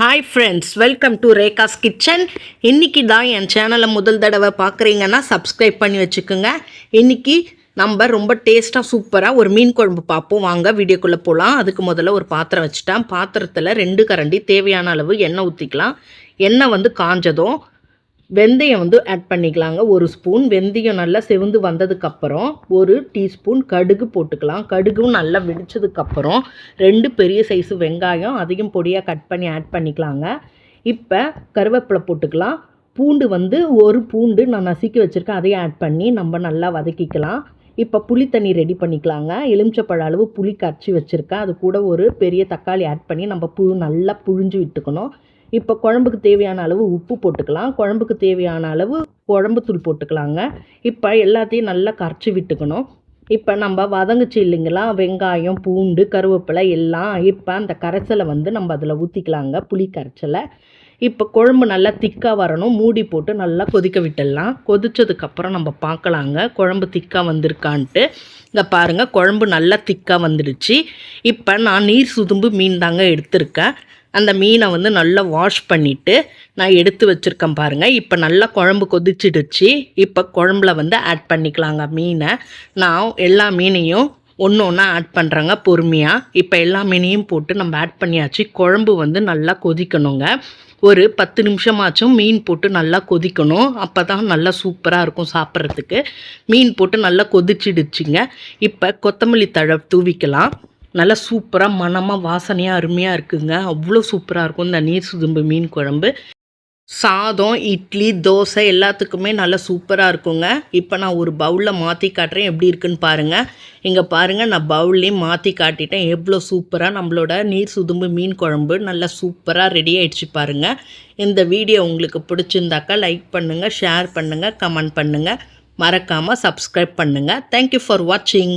Hi friends welcome to Rekha's kitchen இன்றைக்கி தான் என் சேனலை முதல் தடவை பார்க்குறீங்கன்னா சப்ஸ்கிரைப் பண்ணி வச்சுக்கோங்க. இன்றைக்கி நம்ம ரொம்ப டேஸ்ட்டாக சூப்பராக ஒரு மீன் குழம்பு பார்ப்போம். வாங்க வீடியோக்குள்ளே போகலாம் அதுக்கு முதல்ல ஒரு பாத்திரம் வச்சுட்டேன். பாத்திரத்தில் ரெண்டு கரண்டி தேவையான அளவு எண்ணெய் ஊற்றிக்கலாம் எண்ணெய் வந்து காஞ்சதும் வெந்தயம் வந்து ஆட் பண்ணிக்கலாங்க. ஒரு ஸ்பூன் வெந்தயம் நல்லா செவந்து வந்ததுக்கப்புறம் ஒரு டீஸ்பூன் கடுகு போட்டுக்கலாம். கடுகும் நல்லா வெடிச்சதுக்கப்புறம் ரெண்டு பெரிய சைஸு வெங்காயம் அதையும் பொடியாக கட் பண்ணி ஆட் பண்ணிக்கலாங்க. இப்போ கருவேப்பிலை போட்டுக்கலாம். பூண்டு வந்து ஒரு பூண்டு நான் நசுக்கி வச்சுருக்கேன். அதையும் ஆட் பண்ணி நம்ம நல்லா வதக்கிக்கலாம். இப்போ புளி தண்ணி ரெடி பண்ணிக்கலாங்க. எலுமிச்சப்பழ அளவு புளி கரைச்சி வச்சுருக்கேன். அது கூட ஒரு பெரிய தக்காளி ஆட் பண்ணி நம்ம புழு நல்லா புழிஞ்சு விட்டுக்கணும். இப்போ குழம்புக்கு தேவையான அளவு உப்பு போட்டுக்கலாம். குழம்புக்கு தேவையான அளவு குழம்புத்தூள் போட்டுக்கலாங்க. இப்போ எல்லாத்தையும் நல்லா கரைச்சி விட்டுக்கணும். இப்போ நம்ம வதங்குச்சு இல்லைங்களா? வெங்காயம் பூண்டு கருவேப்பிலை எல்லாம் இப்போ அந்த கரைசலை வந்து நம்ம அதில் ஊற்றிக்கலாங்க புளி கரைச்சலை. இப்போ குழம்பு நல்லா திக்காக வரணும். மூடி போட்டு நல்லா கொதிக்க விட்டுடலாம். கொதித்ததுக்கப்புறம் நம்ம பார்க்கலாங்க. குழம்பு திக்காக வந்திருக்கான்ட்டு. இங்கே பாருங்கள் குழம்பு நல்லா திக்காக வந்துடுச்சு. இப்போ நான் நீர் சுதும்பு மீன் தாங்க எடுத்திருக்கேன். அந்த மீனை வந்து நல்லா வாஷ் பண்ணிவிட்டு நான் எடுத்து வச்சுருக்கேன் பாருங்கள் இப்போ நல்லா குழம்பு கொதிச்சிடுச்சு. இப்போ குழம்புல வந்து ஆட் பண்ணிக்கலாங்க மீனை. நான் எல்லா மீனையும் ஒன்று ஒன்றா ஆட் பண்ணுறேங்க பொறுமையாக இப்போ எல்லா மீனையும் போட்டு நம்ம ஆட் பண்ணியாச்சு. குழம்பு வந்து நல்லா கொதிக்கணுங்க. ஒரு பத்து நிமிஷமாச்சும் மீன் போட்டு நல்லா கொதிக்கணும். அப்போ தான் நல்லா சூப்பராக இருக்கும் சாப்பிட்றதுக்கு. மீன் போட்டு நல்லா கொதிச்சிடுச்சுங்க. இப்போ கொத்தமல்லி தழை தூவிக்கலாம். நல்லா சூப்பராக மணமாக வாசனையாக அருமையாக இருக்குங்க. அவ்வளோ சூப்பராக இருக்கும் இந்த நீர் சுதும்பு மீன் குழம்பு. சாதம் இட்லி தோசை எல்லாத்துக்குமே நல்லா சூப்பராக இருக்குங்க. இப்போ நான் ஒரு பவுலில் மாற்றி காட்டுறேன். எப்படி இருக்குன்னு பாருங்கள் இங்கே பாருங்கள் நான் பவுல்லையும் மாற்றி காட்டிட்டேன். எவ்வளோ சூப்பராக நம்மளோட நீர் சுதும்பு மீன் குழம்பு நல்லா சூப்பராக ரெடி ஆகிடுச்சு பாருங்கள் இந்த வீடியோ உங்களுக்கு பிடிச்சிருந்தாக்கா லைக் பண்ணுங்கள் ஷேர் பண்ணுங்கள் கமெண்ட் பண்ணுங்கள் மறக்காமல் சப்ஸ்கிரைப் பண்ணுங்கள் தேங்க்யூ ஃபார் வாட்சிங்